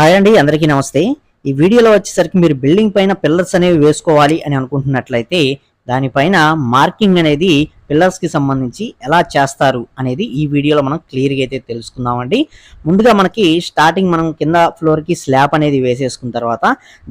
Hi అండి అందరికీ నమస్తే. ఈ వీడియోలో వచ్చేసరికి మీరు బిల్డింగ్ పైన పిల్లర్స్ అనేవి వేసుకోవాలి అని అనుకుంటున్నట్లయితే దానిపైన మార్కింగ్ అనేది పిల్లర్స్కి సంబంధించి ఎలా చేస్తారు అనేది ఈ వీడియోలో మనం క్లియర్గా అయితే తెలుసుకుందామండి. ముందుగా మనకి స్టార్టింగ్ మనం కింద ఫ్లోర్కి స్లాబ్ అనేది వేసేసుకున్న తర్వాత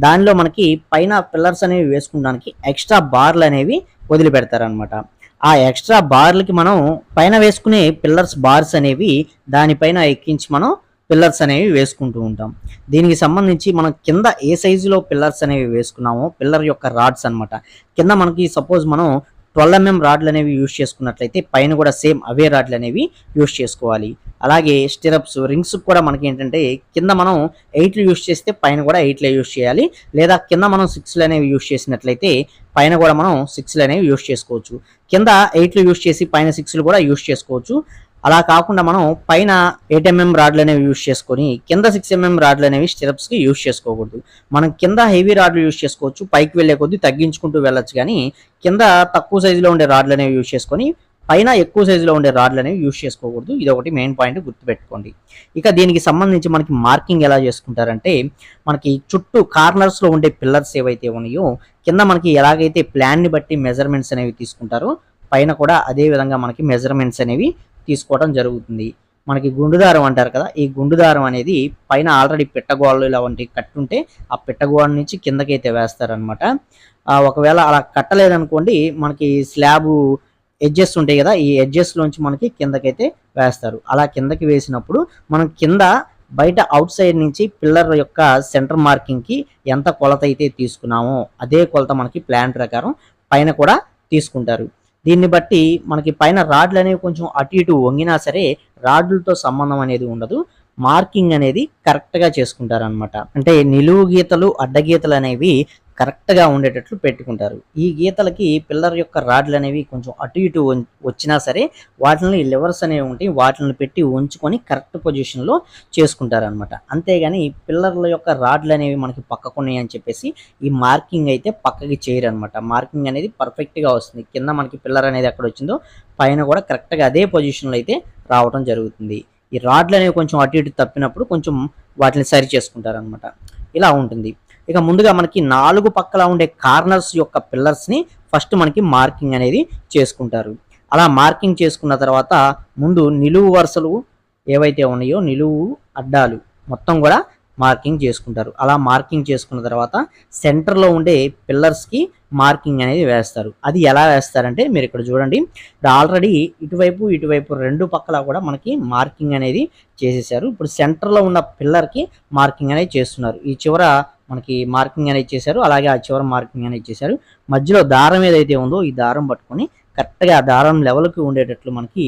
దానిలో మనకి పైన పిల్లర్స్ అనేవి వేసుకోవడానికి ఎక్స్ట్రా బార్లు అనేవి వదిలిపెడతారనమాట ఆ ఎక్స్ట్రా బార్లకి మనం పైన వేసుకునే పిల్లర్స్ బార్స్ అనేవి దానిపైన ఎక్కించి మనం పిల్లర్స్ అనేవి వేసుకుంటూ ఉంటాం. దీనికి సంబంధించి మనం కింద ఏ సైజులో పిల్లర్స్ అనేవి వేసుకున్నామో పిల్లర్ యొక్క రాడ్స్ అన్నమాట. కింద మనకి సపోజ్ మనం ట్వెల్వ్ ఎంఎం రాడ్లు అనేవి యూజ్ చేసుకున్నట్లయితే పైన కూడా సేమ్ అవే రాడ్లు అనేవి యూజ్ చేసుకోవాలి. అలాగే స్టిరప్స్ రింగ్స్ కూడా మనకి ఏంటంటే కింద మనం ఎయిట్లు యూజ్ చేస్తే పైన కూడా ఎయిట్లే యూజ్ చేయాలి. లేదా కింద మనం సిక్స్లు అనేవి యూజ్ చేసినట్లయితే పైన కూడా మనం సిక్స్లు అనేవి యూజ్ చేసుకోవచ్చు. కింద ఎయిట్లు యూజ్ చేసి పైన సిక్స్లు కూడా యూజ్ చేసుకోవచ్చు. అలా కాకుండా మనం పైన ఎయిట్ ఎంఎం రాడ్లు అనేవి యూజ్ చేసుకొని కింద సిక్స్ ఎంఎం రాడ్లు అనేవి స్టిరప్స్కి యూస్ యూజ్ చేసుకోకూడదు. మనం కింద హెవీ రాడ్లు యూజ్ చేసుకోవచ్చు పైకి వెళ్ళే కొద్దీ తగ్గించుకుంటూ వెళ్ళొచ్చు కానీ కింద తక్కువ సైజులో ఉండే రాడ్లు అనేవి యూజ్ చేసుకొని పైన ఎక్కువ సైజులో ఉండే రాడ్లు అనేవి యూజ్ చేసుకోకూడదు. ఇది ఒకటి మెయిన్ పాయింట్ గుర్తుపెట్టుకోండి. ఇక దీనికి సంబంధించి మనకి మార్కింగ్ ఎలా చేసుకుంటారంటే మనకి చుట్టూ కార్నర్స్లో ఉండే పిల్లర్స్ ఏవైతే ఉన్నాయో కింద మనకి ఎలాగైతే ప్లాన్ని బట్టి మెజర్మెంట్స్ అనేవి తీసుకుంటారో పైన కూడా అదే విధంగా మనకి మెజర్మెంట్స్ అనేవి తీసుకోవడం జరుగుతుంది. మనకి గుండుదారం అంటారు కదా ఈ గుండుదారం అనేది పైన ఆల్రెడీ పెట్టగోళ్ళు ఇలా కట్టుంటే ఆ పెట్టగోళ్ళ నుంచి కిందకైతే వేస్తారనమాట ఒకవేళ అలా కట్టలేదనుకోండి మనకి స్లాబ్ ఎడ్జెస్ ఉంటాయి కదా ఈ ఎడ్జెస్లోంచి మనకి కిందకైతే వేస్తారు. అలా కిందకి వేసినప్పుడు మనం కింద బయట అవుట్ సైడ్ నుంచి పిల్లర్ యొక్క సెంటర్ మార్కింగ్కి ఎంత కొలత అయితే తీసుకున్నామో అదే కొలత మనకి ప్లాన్ ప్రకారం పైన కూడా తీసుకుంటారు. దీన్ని బట్టి మనకి పైన రాడ్లు అనేవి కొంచెం అటు ఇటు వంగినా సరే రాడ్లతో సంబంధం అనేది ఉండదు. మార్కింగ్ అనేది కరెక్ట్గా అంటే నిలువు గీతలు అడ్డగీతలు అనేవి కరెక్ట్గా ఉండేటట్లు పెట్టుకుంటారు. ఈ గీతలకి పిల్లర్ యొక్క రాడ్లు అనేవి కొంచెం అటు ఇటు వచ్చినా సరే వాటిని లివర్స్ అనేవి ఉంటాయి వాటిని పెట్టి ఉంచుకొని కరెక్ట్ పొజిషన్లో చేసుకుంటారనమాట అంతేగాని ఈ పిల్లర్ల యొక్క రాడ్లు అనేవి మనకి పక్కకున్నాయి అని చెప్పేసి ఈ మార్కింగ్ అయితే పక్కకి చేయరు అనమాట మార్కింగ్ అనేది పర్ఫెక్ట్గా వస్తుంది. కింద మనకి పిల్లర్ అనేది ఎక్కడ వచ్చిందో పైన కూడా కరెక్ట్గా అదే పొజిషన్లో అయితే రావడం జరుగుతుంది. ఈ రాడ్లు అనేవి కొంచెం అటు ఇటు తప్పినప్పుడు కొంచెం వాటిని సరి చేసుకుంటారనమాట ఇలా ఉంటుంది. ఇక ముందుగా మనకి నాలుగు పక్కల ఉండే కార్నర్స్ యొక్క పిల్లర్స్ని ఫస్ట్ మనకి మార్కింగ్ అనేది చేసుకుంటారు. అలా మార్కింగ్ చేసుకున్న తర్వాత ముందు నిలువు వరుసలు ఏవైతే ఉన్నాయో నిలువు అడ్డాలు మొత్తం కూడా మార్కింగ్ చేసుకుంటారు. అలా మార్కింగ్ చేసుకున్న తర్వాత సెంటర్లో ఉండే పిల్లర్స్కి మార్కింగ్ అనేది వేస్తారు. అది ఎలా వేస్తారంటే మీరు ఇక్కడ చూడండి. ఇప్పుడు ఆల్రెడీ ఇటువైపు ఇటువైపు రెండు పక్కల కూడా మనకి మార్కింగ్ అనేది చేసేసారు. ఇప్పుడు సెంటర్లో ఉన్న పిల్లర్కి మార్కింగ్ అనేది చేస్తున్నారు. ఈ చివర మనకి మార్కింగ్ అనేది చేశారు. అలాగే ఆ చివర మార్కింగ్ అనేది చేశారు. మధ్యలో దారం ఏదైతే ఉందో ఈ దారం పట్టుకొని కరెక్ట్గా ఆ దారం లెవెల్కి ఉండేటట్లు మనకి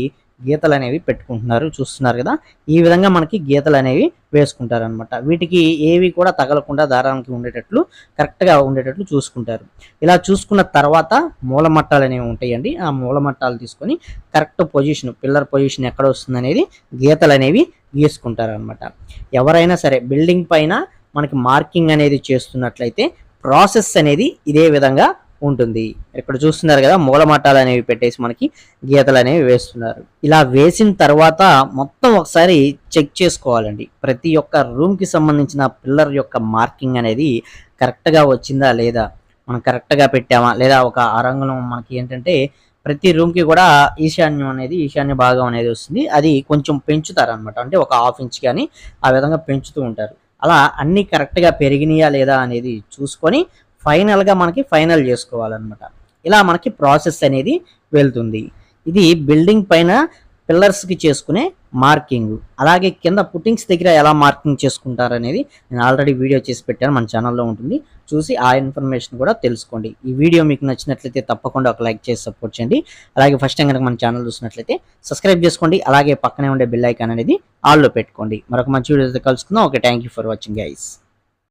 గీతలు అనేవి పెట్టుకుంటున్నారు చూస్తున్నారు కదా? ఈ విధంగా మనకి గీతలు అనేవి వేసుకుంటారు అనమాట వీటికి ఏవి కూడా తగలకుండా దారానికి ఉండేటట్లు కరెక్ట్గా ఉండేటట్లు చూసుకుంటారు. ఇలా చూసుకున్న తర్వాత మూలమట్టాలు అనేవి ఉంటాయండి. ఆ మూలమట్టాలు తీసుకొని కరెక్ట్ పొజిషన్ పిల్లర్ పొజిషన్ ఎక్కడ వస్తుంది అనేది గీతలు అనేవి గీసుకుంటారు అనమాట ఎవరైనా సరే బిల్డింగ్ పైన మనకి మార్కింగ్ అనేది చేస్తున్నట్లయితే ప్రాసెస్ అనేది ఇదే విధంగా ఉంటుంది. ఇక్కడ చూస్తున్నారు కదా మూలమట్టాలు అనేవి పెట్టేసి మనకి గీతలు అనేవి వేస్తున్నారు. ఇలా వేసిన తర్వాత మొత్తం ఒకసారి చెక్ చేసుకోవాలండి. ప్రతి ఒక్క రూమ్కి సంబంధించిన పిల్లర్ యొక్క మార్కింగ్ అనేది కరెక్ట్గా వచ్చిందా లేదా? మనం కరెక్ట్గా పెట్టామా? లేదా ఒక అరంగులం మనకి ఏంటంటే ప్రతి రూమ్కి కూడా ఈశాన్యం అనేది ఈశాన్య భాగం అనేది వస్తుంది. అది కొంచెం పెంచుతారు అనమాట అంటే ఒక హాఫ్ ఇంచ్ కానీ ఆ విధంగా పెంచుతూ ఉంటారు. అలా అన్ని కరెక్ట్గా పెరిగినాయా లేదా అనేది చూసుకొని ఫైనల్గా మనకి ఫైనల్ చేసుకోవాలన్నమాట. ఇలా మనకి ప్రాసెస్ అనేది వెళ్తుంది. ఇది బిల్డింగ్ పైన పిల్లర్స్కి చేసుకునే మార్కింగ్. అలాగే కింద పుట్టింగ్స్ దగ్గర ఎలా మార్కింగ్ చేసుకుంటారు అనేది నేను ఆల్రెడీ వీడియో చేసి పెట్టాను మన ఛానల్లో ఉంటుంది. చూసి ఆ ఇన్ఫర్మేషన్ కూడా తెలుసుకోండి. ఈ వీడియో మీకు నచ్చినట్లయితే తప్పకుండా ఒక లైక్ చేసి సపోర్ట్ చేయండి. అలాగే ఫస్ట్ టైం కనుక మన ఛానల్ చూసినట్లయితే సబ్స్క్రైబ్ చేసుకోండి. అలాగే పక్కనే ఉండే బిల్ ఐకాన్ అనేది ఆల్లో పెట్టుకోండి. మరొక మంచి వీడియోతో కలుసుకుందాం. Okay thank you for watching guys.